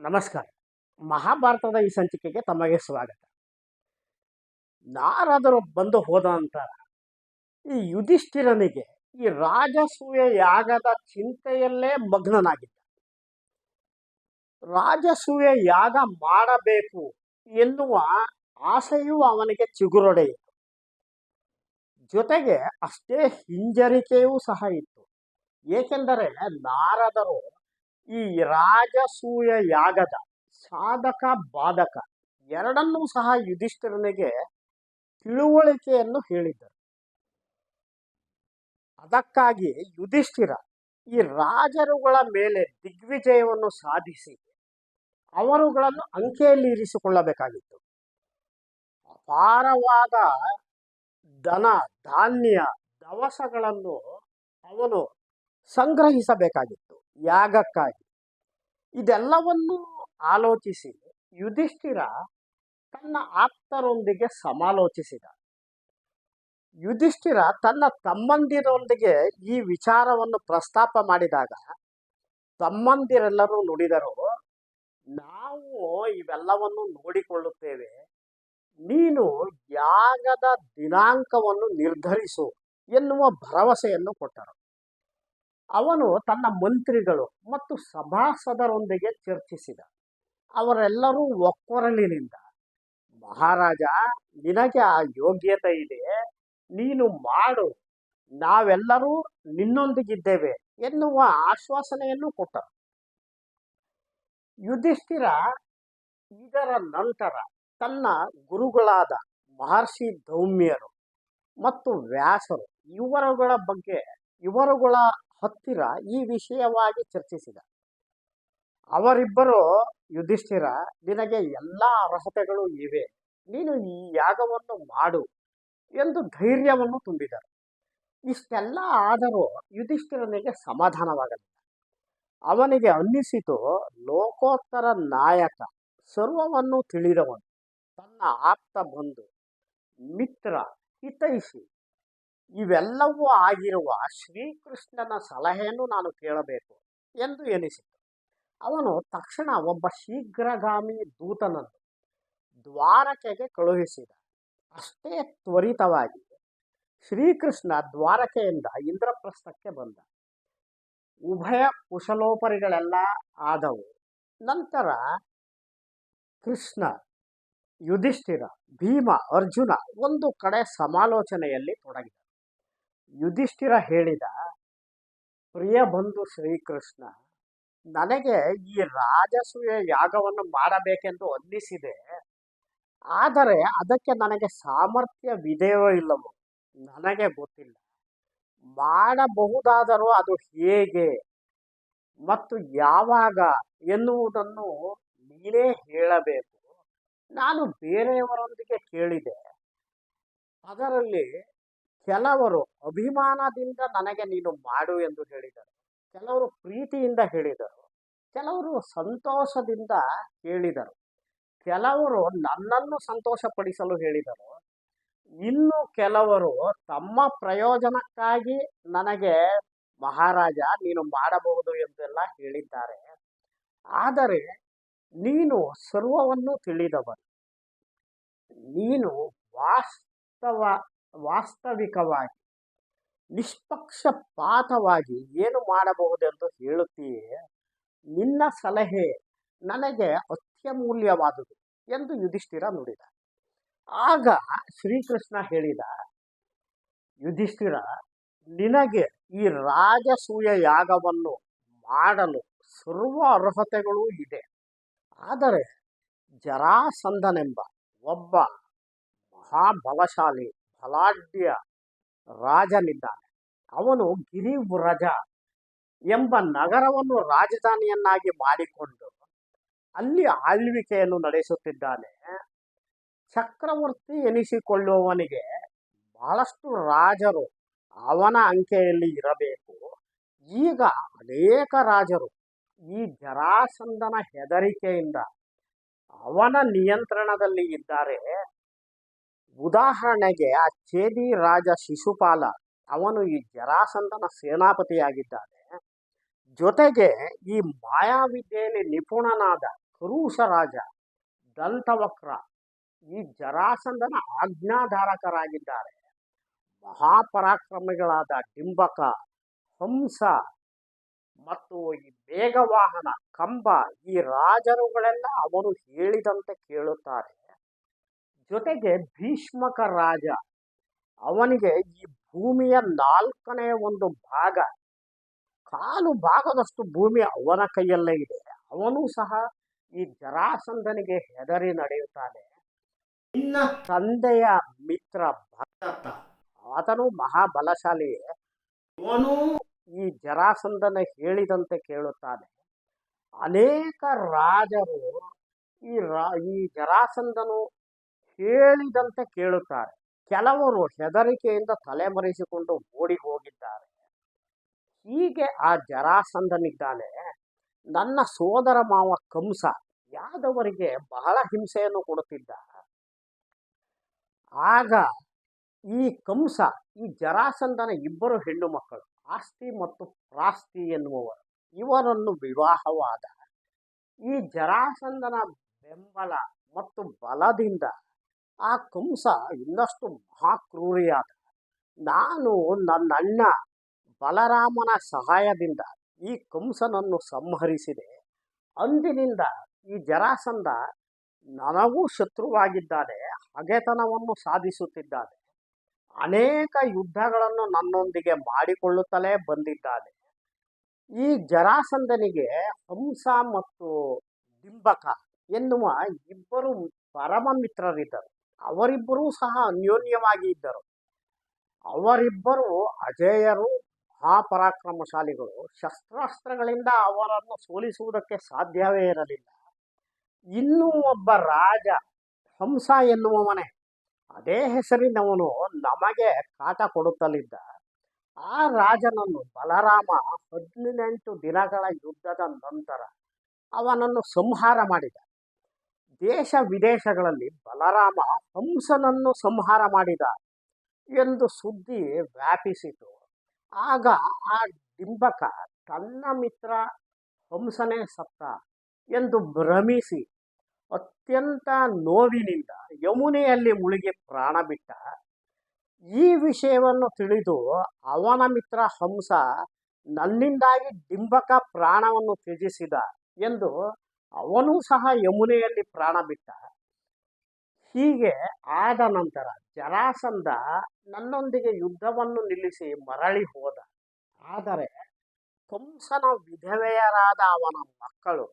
ನಮಸ್ಕಾರ. ಮಹಾಭಾರತದ ಈ ಸಂಚಿಕೆಗೆ ತಮಗೆ ಸ್ವಾಗತ. ನಾರಾದರೂ ಬಂದು ಹೋದ ನಂತರ ಈ ಯುಧಿಷ್ಠಿರನಿಗೆ ಈ ರಾಜಸೂಯ ಯಾಗದ ಚಿಂತೆಯಲ್ಲೇ ಮಗ್ನನಾಗಿದ್ದ. ರಾಜಸೂಯ ಯಾಗ ಮಾಡಬೇಕು ಎನ್ನುವ ಆಸೆಯೂ ಅವನಿಗೆ ಚಿಗುರೊಡೆಯಿತು. ಜೊತೆಗೆ ಅಷ್ಟೇ ಹಿಂಜರಿಕೆಯೂ ಸಹ ಇತ್ತು. ಏಕೆಂದರೆ ನಾರದರು ಈ ರಾಜಸೂಯ ಯಾಗದ ಸಾಧಕ ಬಾಧಕ ಎರಡನ್ನೂ ಸಹ ಯುಧಿಷ್ಠಿರನಿಗೆ ತಿಳುವಳಿಕೆಯನ್ನು ಹೇಳಿದ್ದರು. ಅದಕ್ಕಾಗಿ ಯುಧಿಷ್ಠಿರ ಈ ರಾಜರುಗಳ ಮೇಲೆ ದಿಗ್ವಿಜಯವನ್ನು ಸಾಧಿಸಿ ಅವರುಗಳನ್ನು ಅಂಕೆಯಲ್ಲಿ ಇರಿಸಿಕೊಳ್ಳಬೇಕಾಗಿತ್ತು. ಅಪಾರವಾದ ದನ ಧಾನ್ಯ, ದವಸಗಳನ್ನು ಅವನು ಸಂಗ್ರಹಿಸಬೇಕಾಗಿತ್ತು. ಯಾಗಕ್ಕಾಗಿ? ಇದೆಲ್ಲವನ್ನು ಆಲೋಚಿಸಿ. ಯುಧಿಷ್ಠಿರ ತನ್ನ ಆಪ್ತರೊಂದಿಗೆ ಸಮಾಲೋಚಿಸಿದ. ಯುಧಿಷ್ಠಿರ ತನ್ನ ತಮ್ಮಂದಿರೊಂದಿಗೆ ಈ ವಿಚಾರವನ್ನು ಪ್ರಸ್ತಾಪ ಮಾಡಿದಾಗ, ತಮ್ಮಂದಿರೆಲ್ಲರೂ ನುಡಿದರು, ನಾವು ಇವೆಲ್ಲವನ್ನು ನೋಡಿಕೊಳ್ಳುತ್ತೇವೆ. ನೀನು ಯಾಗದ ದಿನಾಂಕವನ್ನು ನಿರ್ಧರಿಸು ಎನ್ನುವ ಭರವಸೆಯನ್ನು ಕೊಟ್ಟರು. ಅವನು ತನ್ನ ಮಂತ್ರಿಗಳು ಮತ್ತು ಸಭಾಸದರೊಂದಿಗೆ ಚರ್ಚಿಸಿದ. ಅವರೆಲ್ಲರೂ ಒಕ್ಕೊರಲಿನಿಂದ, ಮಹಾರಾಜ, ನಿನಗೆ ಆ ಯೋಗ್ಯತೆ ಇದೆ. ನೀನು ಮಾಡು. ನಾವೆಲ್ಲರೂ ನಿನ್ನೊಂದಿಗಿದ್ದೇವೆ ಎನ್ನುವ ಆಶ್ವಾಸನೆಯನ್ನು ಕೊಟ್ಟರು. ಯುಧಿಷ್ಠಿರ ಇದರ ನಂತರ ತನ್ನ ಗುರುಗಳಾದ ಮಹರ್ಷಿ ಧೌಮ್ಯರು ಮತ್ತು ವ್ಯಾಸರು, ಇವರುಗಳ ಬಗ್ಗೆ, ಇವರುಗಳ ಹತ್ತಿರ ಈ ವಿಷಯವಾಗಿ ಚರ್ಚಿಸಿದ. ಅವರಿಬ್ಬರು ಯುಧಿಷ್ಠಿರ, ನಿನಗೆ ಎಲ್ಲ ಅರ್ಹತೆಗಳು ಇವೆ, ನೀನು ಈ ಯಾಗವನ್ನು ಮಾಡು ಎಂದು ಧೈರ್ಯವನ್ನು ತುಂಬಿದರು. ಇಷ್ಟೆಲ್ಲ ಆದರೂ ಯುಧಿಷ್ಠಿರನಿಗೆ ಸಮಾಧಾನವಾಗಲಿಲ್ಲ. ಅವನಿಗೆ ಅನ್ನಿಸಿತು, ಲೋಕೋತ್ತರ ನಾಯಕ ಸರ್ವವನ್ನು ತಿಳಿದವನು, ತನ್ನ ಆಪ್ತ ಬಂಧು, ಮಿತ್ರ ಹಿತೈಷಿ ಇವೆಲ್ಲವೂ ಆಗಿರುವ ಶ್ರೀಕೃಷ್ಣನ ಸಲಹೆಯನ್ನು ನಾನು ಕೇಳಬೇಕು ಎಂದು ಎನಿಸಿತು. ಅವನು ತಕ್ಷಣ ಒಬ್ಬ ಶೀಘ್ರಗಾಮಿ ದೂತನನ್ನು ದ್ವಾರಕೆಗೆ ಕಳುಹಿಸಿದ. ಅಷ್ಟೇ ತ್ವರಿತವಾಗಿ ಶ್ರೀಕೃಷ್ಣ ದ್ವಾರಕೆಯಿಂದ ಇಂದ್ರಪ್ರಸ್ಥಕ್ಕೆ ಬಂದ. ಉಭಯ ಕುಶಲೋಪರಿಗಳೆಲ್ಲ ಆದವು. ನಂತರ ಕೃಷ್ಣ, ಯುಧಿಷ್ಠಿರ, ಭೀಮ, ಅರ್ಜುನ ಒಂದು ಕಡೆ ಸಮಾಲೋಚನೆಯಲ್ಲಿ ತೊಡಗಿದ. ಯುಧಿಷ್ಠಿರ ಹೇಳಿದ, ಪ್ರಿಯ ಬಂಧು ಶ್ರೀಕೃಷ್ಣ, ನನಗೆ ಈ ರಾಜಸೂಯ ಯಾಗವನ್ನು ಮಾಡಬೇಕೆಂದು ಅನ್ನಿಸಿದೆ. ಆದರೆ ಅದಕ್ಕೆ ನನಗೆ ಸಾಮರ್ಥ್ಯವಿದೆಯೋ ಇಲ್ಲವೋ? ನನಗೆ ಗೊತ್ತಿಲ್ಲ. ಮಾಡಬಹುದಾದರೂ ಅದು ಹೇಗೆ? ಮತ್ತು ಯಾವಾಗ ಎನ್ನುವುದನ್ನು ನೀನೇ ಹೇಳಬೇಕು. ನಾನು ಬೇರೆಯವರೊಂದಿಗೆ ಕೇಳಿದೆ. ಅದರಲ್ಲಿ ಕೆಲವರು ಅಭಿಮಾನದಿಂದ ನನಗೆ ನೀನು ಮಾಡು ಎಂದು ಹೇಳಿದರು. ಕೆಲವರು ಪ್ರೀತಿಯಿಂದ ಹೇಳಿದರು. ಕೆಲವರು ಸಂತೋಷದಿಂದ ಹೇಳಿದರು. ಕೆಲವರು ನನ್ನನ್ನು ಸಂತೋಷಪಡಿಸಲು ಹೇಳಿದರು. ಇನ್ನು ಕೆಲವರು ತಮ್ಮ ಪ್ರಯೋಜನಕ್ಕಾಗಿ ನನಗೆ, ಮಹಾರಾಜ, ನೀನು ಮಾಡಬಹುದು ಎಂದೆಲ್ಲ ಹೇಳಿದ್ದಾರೆ. ಆದರೆ ನೀನು ಸರ್ವವನ್ನು ತಿಳಿದವನು. ನೀನು ವಾಸ್ತವ ವಾಸ್ತವಿಕವಾಗಿ, ನಿಷ್ಪಕ್ಷಪಾತವಾಗಿ ಏನು ಮಾಡಬಹುದೆಂದು ಹೇಳುತ್ತೀಯೇ? ನಿನ್ನ ಸಲಹೆ ನನಗೆ ಅತ್ಯಮೂಲ್ಯವಾದುದು ಎಂದು ಯುಧಿಷ್ಠಿರ ನುಡಿದ. ಆಗ ಶ್ರೀಕೃಷ್ಣ ಹೇಳಿದ, ಯುಧಿಷ್ಠಿರ, ನಿನಗೆ ಈ ರಾಜಸೂಯ ಯಾಗವನ್ನು ಮಾಡಲು ಸರ್ವ ಅರ್ಹತೆಗಳೂ ಇದೆ. ಆದರೆ ಜರಾಸಂಧನೆಂಬ ಒಬ್ಬ ಮಹಾಬಲಶಾಲಿ ಬಲಾಢ್ಯ ರಾಜನಿದ್ದಾನೆ. ಅವನು ಗಿರಿವ್ರಜ ಎಂಬ ನಗರವನ್ನು ರಾಜಧಾನಿಯನ್ನಾಗಿ ಮಾಡಿಕೊಂಡು ಅಲ್ಲಿ ಆಳ್ವಿಕೆಯನ್ನು ನಡೆಸುತ್ತಿದ್ದಾನೆ. ಚಕ್ರವರ್ತಿ ಎನಿಸಿಕೊಳ್ಳುವವನಿಗೆ ಬಹಳಷ್ಟು ರಾಜರು ಅವನ ಅಂಕೆಯಲ್ಲಿ ಇರಬೇಕು. ಈಗ ಅನೇಕ ರಾಜರು ಈ ಜರಾಸಂದನ ಹೆದರಿಕೆಯಿಂದ ಅವನ ನಿಯಂತ್ರಣದಲ್ಲಿ ಇದ್ದಾರೆ. ಉದಾಹರಣೆಗೆ ಆ ಚೇದಿ ರಾಜ ಶಿಶುಪಾಲ, ಅವನು ಈ ಜರಾಸಂಧನ ಸೇನಾಪತಿಯಾಗಿದ್ದಾನೆ. ಜೊತೆಗೆ ಈ ಮಾಯಾವಿದ್ಯೆಯಲ್ಲಿ ನಿಪುಣನಾದ ಕರುಷ ರಾಜ ದಂತವಕ್ರ, ಈ ಜರಾಸಂಧನ ಆಜ್ಞಾಧಾರಕರಾಗಿದ್ದಾರೆ. ಮಹಾಪರಾಕ್ರಮಿಗಳಾದ ಡಿಂಬಕ, ಹಂಸ ಮತ್ತು ಈ ಬೇಗವಾಹನ ಕಂಬ ಈ ರಾಜರುಗಳೆಲ್ಲ ಅವರು ಹೇಳಿದಂತೆ ಕೇಳುತ್ತಾರೆ. ಜೊತೆಗೆ ಭೀಷ್ಮಕ ರಾಜ, ಅವನಿಗೆ ಈ ಭೂಮಿಯ ನಾಲ್ಕನೇ ಒಂದು ಭಾಗ, ಕಾಲು ಭಾಗದಷ್ಟು ಭೂಮಿ ಅವನ ಕೈಯಲ್ಲೇ ಇದೆ. ಅವನು ಸಹ ಈ ಜರಾಸಂಧನಿಗೆ ಹೆದರಿ ನಡೆಯುತ್ತಾನೆ. ನಿನ್ನ ತಂದೆಯ ಮಿತ್ರ ಭರತ, ಆತನು ಮಹಾಬಲಶಾಲಿಯೇ. ಅವನು ಈ ಜರಾಸಂಧನ ಹೇಳಿದಂತೆ ಕೇಳುತ್ತಾನೆ. ಅನೇಕ ರಾಜರು ಈ ರಾ, ಈ ಜರಾಸಂಧನು ಹೇಳಿದಂತೆ ಕೇಳುತ್ತಾರೆ. ಕೆಲವರು ಹೆದರಿಕೆಯಿಂದ ತಲೆಮರೆಸಿಕೊಂಡು ಓಡಿ ಹೋಗಿದ್ದಾರೆ. ಹೀಗೆ ಆ ಜರಾಸಂದನಿದ್ದಾನೆ ನನ್ನ ಸೋದರ ಮಾವ ಕಂಸ ಯಾದವರಿಗೆ ಬಹಳ ಹಿಂಸೆಯನ್ನು ಕೊಡುತ್ತಿದ್ದ ಆಗ ಈ ಕಂಸ, ಈ ಜರಾಸಂದನ ಇಬ್ಬರು ಹೆಣ್ಣು ಮಕ್ಕಳು ಆಸ್ತಿ ಮತ್ತು ಪ್ರಾಸ್ತಿ ಎನ್ನುವವರು, ಇವರನ್ನು ವಿವಾಹವಾದ ಈ ಜರಾಸಂದನ ಬೆಂಬಲ ಮತ್ತು ಬಲದಿಂದ ಆ ಕಂಸ ಇನ್ನಷ್ಟು ಮಹಾಕ್ರೂರಿಯಾದ. ನಾನು ನನ್ನ ಅಣ್ಣ ಬಲರಾಮನ ಸಹಾಯದಿಂದ ಈ ಕಂಸನನ್ನು ಸಂಹರಿಸಿದೆ. ಅಂದಿನಿಂದ ಈ ಜರಾಸಂಧ ನನಗೂ ಶತ್ರುವಾಗಿದ್ದಾನೆ, ಹಗೆತನವನ್ನು ಸಾಧಿಸುತ್ತಿದ್ದಾನೆ. ಅನೇಕ ಯುದ್ಧಗಳನ್ನು ನನ್ನೊಂದಿಗೆ ಮಾಡಿಕೊಳ್ಳುತ್ತಲೇ ಬಂದಿದ್ದಾನೆ. ಈ ಜರಾಸಂದನಿಗೆ ಹಂಸ ಮತ್ತು ಡಿಂಬಕ ಎನ್ನುವ ಇಬ್ಬರು ಪರಮ ಮಿತ್ರರಿದ್ದರು ಅವರಿಬ್ಬರೂ ಸಹ ಅನ್ಯೋನ್ಯವಾಗಿ ಇದ್ದರು. ಅವರಿಬ್ಬರು ಅಜೇಯರು, ಮಹಾಪರಾಕ್ರಮಶಾಲಿಗಳು. ಶಸ್ತ್ರಾಸ್ತ್ರಗಳಿಂದ ಅವರನ್ನು ಸೋಲಿಸುವುದಕ್ಕೆ ಸಾಧ್ಯವೇ ಇರಲಿಲ್ಲ. ಇನ್ನೂ ಒಬ್ಬ ರಾಜ ಹಂಸ ಎನ್ನುವವನೇ. ಅದೇ ಹೆಸರಿನವನು ನಮಗೆ ಕಾಟ ಕೊಡುತ್ತಲಿದ್ದ. ಆ ರಾಜನನ್ನು ಬಲರಾಮ ಹದಿನೆಂಟು ದಿನಗಳ ಯುದ್ಧದ ನಂತರ ಅವನನ್ನು ಸಂಹಾರ ಮಾಡಿದ. ದೇಶ ವಿದೇಶಗಳಲ್ಲಿ ಬಲರಾಮ ಹಂಸನನ್ನು ಸಂಹಾರ ಮಾಡಿದ ಎಂದು ಸುದ್ದಿ ವ್ಯಾಪಿಸಿತು. ಆಗ ಆ ಡಿಂಬಕ ತನ್ನ ಮಿತ್ರ ಹಂಸನೇ ಸತ್ತ ಎಂದು ಭ್ರಮಿಸಿ ಅತ್ಯಂತ ನೋವಿನಿಂದ ಯಮುನೆಯಲ್ಲಿ ಮುಳುಗಿ ಪ್ರಾಣ ಬಿಟ್ಟ. ಈ ವಿಷಯವನ್ನು ತಿಳಿದು ಅವನ ಮಿತ್ರ ಹಂಸ ನನ್ನಿಂದಾಗಿ ಡಿಂಬಕ ಪ್ರಾಣವನ್ನು ತ್ಯಜಿಸಿದ ಎಂದು ಅವನೂ ಸಹ ಯಮುನೆಯಲ್ಲಿ ಪ್ರಾಣ ಬಿಟ್ಟ. ಹೀಗೆ ಆದ ನಂತರ ಜರಾಸಂಧ ನನ್ನೊಂದಿಗೆ ಯುದ್ಧವನ್ನು ನಿಲ್ಲಿಸಿ ಮರಳಿ ಹೋದ. ಆದರೆ ಕಂಸನ ವಿಧವೆಯರಾದ ಅವನ ಮಕ್ಕಳು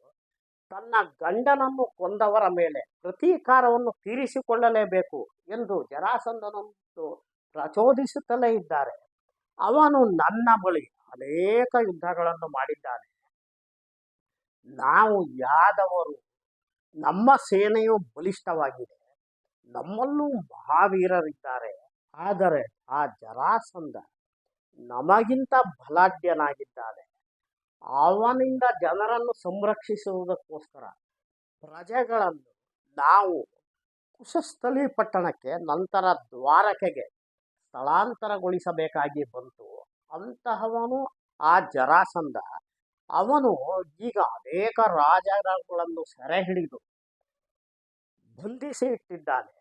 ತನ್ನ ಗಂಡನನ್ನು ಕೊಂದವರ ಮೇಲೆ ಪ್ರತೀಕಾರವನ್ನು ತೀರಿಸಿಕೊಳ್ಳಲೇಬೇಕು ಎಂದು ಜರಾಸಂಧನನ್ನು ಪ್ರಚೋದಿಸುತ್ತಲೇ ಇದ್ದಾರೆ. ಅವನು ನನ್ನ ಬಳಿ ಅನೇಕ ಯುದ್ಧಗಳನ್ನು ಮಾಡಿದ್ದಾನೆ. ನಾವು ಯಾದವರು ನಮ್ಮ ಸೇನೆಯು ಬಲಿಷ್ಠವಾಗಿದೆ. ನಮ್ಮಲ್ಲೂ ಮಹಾವೀರರಿದ್ದಾರೆ. ಆದರೆ ಆ ಜರಾಸಂಧ ನಮಗಿಂತ ಬಲಾಢ್ಯನಾಗಿದ್ದಾನೆ. ಅವನಿಂದ ಜನರನ್ನು ಸಂರಕ್ಷಿಸುವುದಕ್ಕೋಸ್ಕರ ಪ್ರಜೆಗಳನ್ನು ನಾವು ಕುಶಸ್ಥಲಿ ಪಟ್ಟಣಕ್ಕೆ, ನಂತರ ದ್ವಾರಕೆಗೆ ಸ್ಥಳಾಂತರಗೊಳಿಸಬೇಕಾಗಿ ಬಂತು. ಅಂತಹವನು ಆ ಜರಾಸಂಧ. ಅವನು ಈಗ ಅನೇಕ ರಾಜಗಳನ್ನು ಸೆರೆ ಹಿಡಿದು ಬಂಧಿಸಿ ಇಟ್ಟಿದ್ದಾನೆ.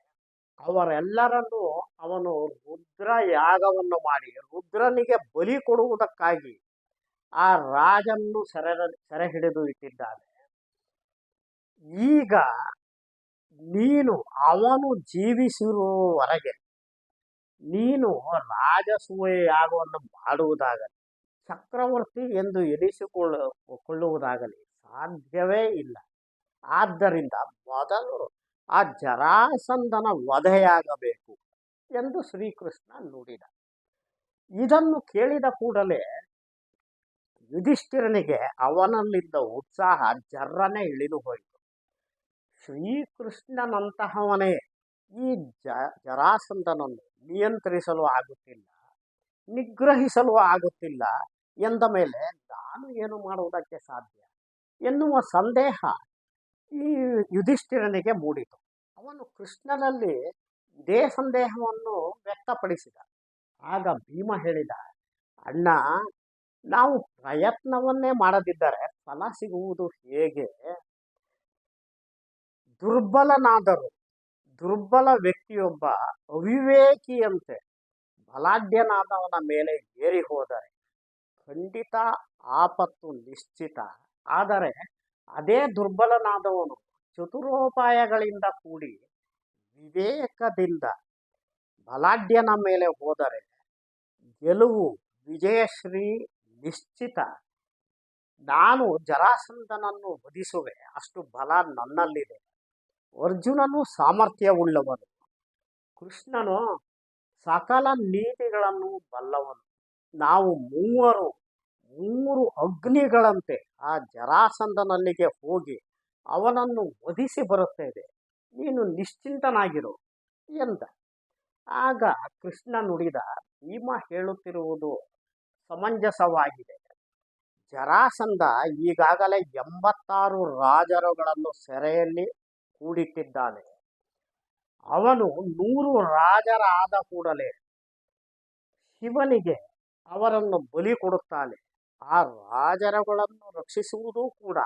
ಅವರೆಲ್ಲರನ್ನು ಅವನು ರುದ್ರ ಯಾಗವನ್ನು ಮಾಡಿ, ರುದ್ರನಿಗೆ ಬಲಿ ಕೊಡುವುದಕ್ಕಾಗಿ ಆ ರಾಜನ್ನು ಸೆರೆ ಸೆರೆ ಹಿಡಿದು ಇಟ್ಟಿದ್ದಾನೆ. ಈಗ ನೀನು ಅವನು ಜೀವಿಸಿರುವವರೆಗೆ ನೀನು ರಾಜಸೂಯ ಯಾಗವನ್ನು ಮಾಡುವುದಾಗಲಿ ಚಕ್ರವರ್ತಿ ಎಂದು ಎನಿಸಿಕೊಳ್ಳ ಕೊಳ್ಳುವುದಾಗಲಿ ಸಾಧ್ಯವೇ ಇಲ್ಲ. ಆದ್ದರಿಂದ ಮೊದಲು ಆ ಜರಾಸಂಧನ ವಧೆಯಾಗಬೇಕು ಎಂದು ಶ್ರೀಕೃಷ್ಣ ನುಡಿದ. ಇದನ್ನು ಕೇಳಿದ ಕೂಡಲೇ ಯುಧಿಷ್ಠಿರನಿಗೆ ಅವನಲ್ಲಿದ್ದ ಉತ್ಸಾಹ ಜರ್ರನೆ ಇಳಿದು ಹೋಯಿತು. ಶ್ರೀಕೃಷ್ಣನಂತಹವನೇ ಈ ಜ, ಜರಾಸಂಧನನ್ನು ನಿಯಂತ್ರಿಸಲು ಆಗುತ್ತಿಲ್ಲ, ನಿಗ್ರಹಿಸಲು ಆಗುತ್ತಿಲ್ಲ ಎಂದ ಮೇಲೆ ನಾನು ಏನು ಮಾಡುವುದಕ್ಕೆ ಸಾಧ್ಯ? ಎನ್ನುವ ಸಂದೇಹ ಈ ಯುಧಿಷ್ಠಿರನಿಗೆ ಮೂಡಿತು. ಅವನು ಕೃಷ್ಣನಲ್ಲಿ ಇದೇ ಸಂದೇಹವನ್ನು ವ್ಯಕ್ತಪಡಿಸಿದ. ಆಗ ಭೀಮ ಹೇಳಿದ, ಅಣ್ಣ, ನಾವು ಪ್ರಯತ್ನವನ್ನೇ ಮಾಡದಿದ್ದರೆ ಫಲ ಸಿಗುವುದು ಹೇಗೆ? ದುರ್ಬಲನಾದರು, ದುರ್ಬಲ ವ್ಯಕ್ತಿಯೊಬ್ಬ ಅವಿವೇಕಿಯಂತೆ ಬಲಾಢ್ಯನಾದವನ ಮೇಲೆ ಏರಿ ಹೋದರೆ ಖಂಡಿತ ಆಪತ್ತು ನಿಶ್ಚಿತ. ಆದರೆ ಅದೇ ದುರ್ಬಲನಾದವನು ಚತುರೋಪಾಯಗಳಿಂದ ಕೂಡಿ ವಿವೇಕದಿಂದ ಬಲಾಢ್ಯನ ಮೇಲೆ ಹೋದರೆ ಗೆಲುವು ವಿಜಯಶ್ರೀ ನಿಶ್ಚಿತ. ನಾನು ಜರಾಸಂಧನನ್ನು ವಧಿಸುವೆ, ಅಷ್ಟು ಬಲ ನನ್ನಲ್ಲಿದೆ. ಅರ್ಜುನನು ಸಾಮರ್ಥ್ಯವುಳ್ಳವನು, ಕೃಷ್ಣನು ಸಕಲ ನೀತಿಗಳನ್ನು ಬಲ್ಲವನು. ನಾವು ಮೂವರು, ಮೂರು ಅಗ್ನಿಗಳಂತೆ ಆ ಜರಾಸಂದನಲ್ಲಿಗೆ ಹೋಗಿ ಅವನನ್ನು ವಧಿಸಿ ಬರುತ್ತೇವೆ. ನೀನು ನಿಶ್ಚಿಂತನಾಗಿರು ಎಂದ. ಆಗ ಕೃಷ್ಣ ನುಡಿದ ಭೀಮ ಹೇಳುತ್ತಿರುವುದು ಸಮಂಜಸವಾಗಿದೆ. ಜರಾಸಂಧ ಈಗಾಗಲೇ ಎಂಬತ್ತಾರು ರಾಜರುಗಳನ್ನು ಸೆರೆಯಲ್ಲಿ ಕೂಡಿಟ್ಟಿದ್ದಾನೆ. ಅವನು ನೂರು ರಾಜರಾದ ಕೂಡಲೇ ಶಿವನಿಗೆ ಅವರನ್ನು ಬಲಿ ಕೊಡುತ್ತಾನೆ. ಆ ರಾಜರಗಳನ್ನು ರಕ್ಷಿಸುವುದೂ ಕೂಡ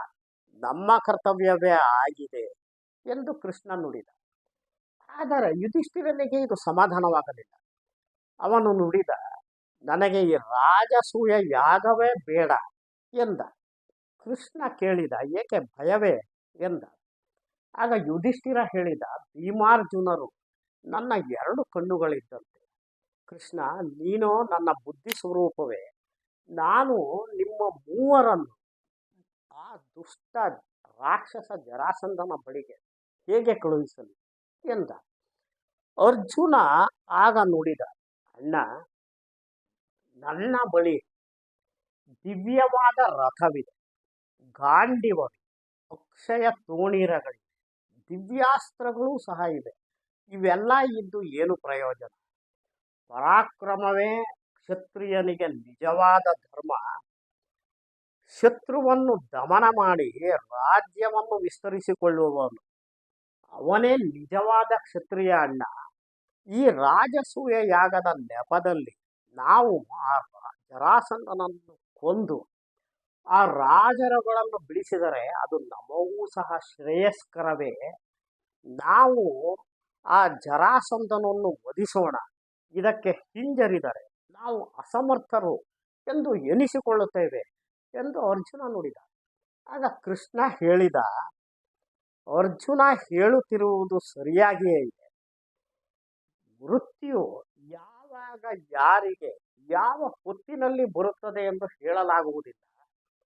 ನಮ್ಮ ಕರ್ತವ್ಯವೇ ಆಗಿದೆ ಎಂದು ಕೃಷ್ಣ ನುಡಿದ. ಆದರೆ ಯುಧಿಷ್ಠಿರನಿಗೆ ಇದು ಸಮಾಧಾನವಾಗಲಿಲ್ಲ. ಅವನು ನುಡಿದ, ನನಗೆ ಈ ರಾಜಸೂಯ ಯಾಗವೇ ಬೇಡ ಎಂದ. ಕೃಷ್ಣ ಕೇಳಿದ, ಏಕೆ ಭಯವೇ ಎಂದ. ಆಗ ಯುಧಿಷ್ಠಿರ ಹೇಳಿದ, ಭೀಮಾರ್ಜುನರು ನನ್ನ ಎರಡು ಕಣ್ಣುಗಳಿದ್ದಂತೆ. ಕೃಷ್ಣ, ನೀನು ನನ್ನ ಬುದ್ಧಿ ಸ್ವರೂಪವೇ. ನಾನು ನಿಮ್ಮ ಮೂವರನ್ನು ಆ ದುಷ್ಟ ರಾಕ್ಷಸ ಜರಾಸಂಧನ ಬಳಿಗೆ ಹೇಗೆ ಕಳುಹಿಸಲಿ ಎಂದ. ಅರ್ಜುನ ಆಗ ನುಡಿದ, ಅಣ್ಣ, ನನ್ನ ಬಳಿ ದಿವ್ಯವಾದ ರಥವಿದೆ ಗಾಂಡಿವರು ಅಕ್ಷಯ ತೋಣಿರಗಳಿವೆ, ದಿವ್ಯಾಸ್ತ್ರಗಳು ಸಹ ಇವೆ, ಇವೆಲ್ಲ ಇದ್ದು ಏನು ಪ್ರಯೋಜನ? ಪರಾಕ್ರಮವೇ ಕ್ಷತ್ರಿಯನಿಗೆ ನಿಜವಾದ ಧರ್ಮ. ಶತ್ರುವನ್ನು ದಮನ ಮಾಡಿ ರಾಜ್ಯವನ್ನು ವಿಸ್ತರಿಸಿಕೊಳ್ಳುವವನು. ಅವನೇ ನಿಜವಾದ ಕ್ಷತ್ರಿಯ ಅಣ್ಣ. ಈ ರಾಜಸೂಯ ಯಾಗದ ನೆಪದಲ್ಲಿ ನಾವು ಆ ಜರಾಸಂದನನ್ನು ಕೊಂದು ಆ ರಾಜರುಗಳನ್ನು ಬಿಡಿಸಿದರೆ ಅದು ನಮಗೂ ಸಹ ಶ್ರೇಯಸ್ಕರವೇ. ನಾವು ಆ ಜರಾಸಂದನನ್ನು ವಧಿಸೋಣ. ಇದಕ್ಕೆ ಹಿಂಜರಿದರೆ ನಾವು ಅಸಮರ್ಥರು ಎಂದು ಎನಿಸಿಕೊಳ್ಳುತ್ತೇವೆ ಎಂದು ಅರ್ಜುನ ನುಡಿದ. ಆಗ ಕೃಷ್ಣ ಹೇಳಿದ, ಅರ್ಜುನ ಹೇಳುತ್ತಿರುವುದು ಸರಿಯಾಗಿಯೇ ಇದೆ. ವೃತ್ತಿಯು ಯಾವಾಗ ಯಾರಿಗೆ, ಯಾವ ಹೊತ್ತಿನಲ್ಲಿ ಬರುತ್ತದೆ ಎಂದು ಹೇಳಲಾಗುವುದಿಲ್ಲ.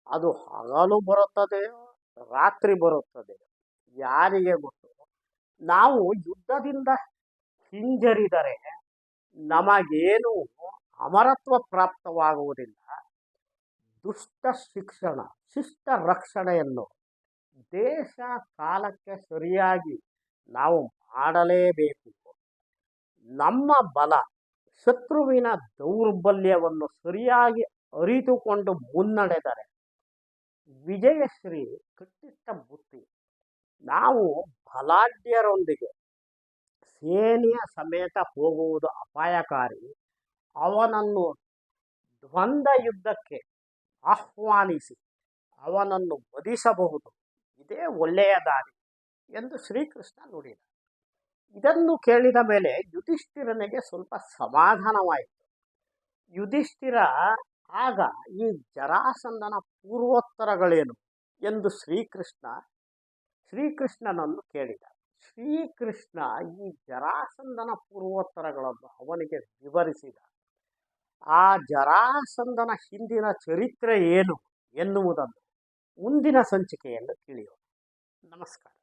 ಅದು ಹಗಲು ಬರುತ್ತದೆಯೋ, ರಾತ್ರಿ ಬರುತ್ತದೆ ಯಾರಿಗೆ ಗೊತ್ತು? ನಾವು ಯುದ್ಧದಿಂದ ಹಿಂಜರಿದರೆ ನಮಗೇನು ಅಮರತ್ವ ಪ್ರಾಪ್ತವಾಗುವುದಿಲ್ಲ ದುಷ್ಟ ಶಿಕ್ಷಣ, ಶಿಷ್ಟ ರಕ್ಷಣೆಯನ್ನು ದೇಶ ಕಾಲಕ್ಕೆ ಸರಿಯಾಗಿ ನಾವು ಮಾಡಲೇಬೇಕು. ನಮ್ಮ ಬಲ, ಶತ್ರುವಿನ ದೌರ್ಬಲ್ಯವನ್ನು ಸರಿಯಾಗಿ ಅರಿತುಕೊಂಡು ಮುನ್ನಡೆದರೆ ವಿಜಯಶ್ರೀ ಕಟ್ಟಿಟ್ಟ ಬುತ್ತಿ. ನಾವು ಬಲಾಢ್ಯರೊಂದಿಗೆ ಸೇನೆಯ ಸಮೇತ ಹೋಗುವುದು ಅಪಾಯಕಾರಿ. ಅವನನ್ನು ದ್ವಂದ್ವ ಯುದ್ಧಕ್ಕೆ ಆಹ್ವಾನಿಸಿ, ಅವನನ್ನು ವಧಿಸಬಹುದು. ಇದೇ ಒಳ್ಳೆಯ ದಾರಿ ಎಂದು ಶ್ರೀಕೃಷ್ಣ ನುಡಿದ. ಇದನ್ನು ಕೇಳಿದ ಮೇಲೆ ಯುಧಿಷ್ಠಿರನಿಗೆ ಸ್ವಲ್ಪ ಸಮಾಧಾನವಾಯಿತು. ಯುಧಿಷ್ಠಿರ, ಆಗ ಈ ಜರಾಸಂದನ ಪೂರ್ವೋತ್ತರಗಳೇನು ಎಂದು ಶ್ರೀಕೃಷ್ಣ, ಶ್ರೀಕೃಷ್ಣನನ್ನು ಕೇಳಿದ. ಶ್ರೀಕೃಷ್ಣ ಈ ಜರಾಸಂದನ ಪೂರ್ವೋತ್ತರಗಳನ್ನು ಅವನಿಗೆ ವಿವರಿಸಿದ. ಆ ಜರಾಸಂದನ ಹಿಂದಿನ ಚರಿತ್ರೆ ಏನು ಎನ್ನುವುದನ್ನು ಮುಂದಿನ ಸಂಚಿಕೆಯನ್ನು ತಿಳಿಯೋಣ. ನಮಸ್ಕಾರ.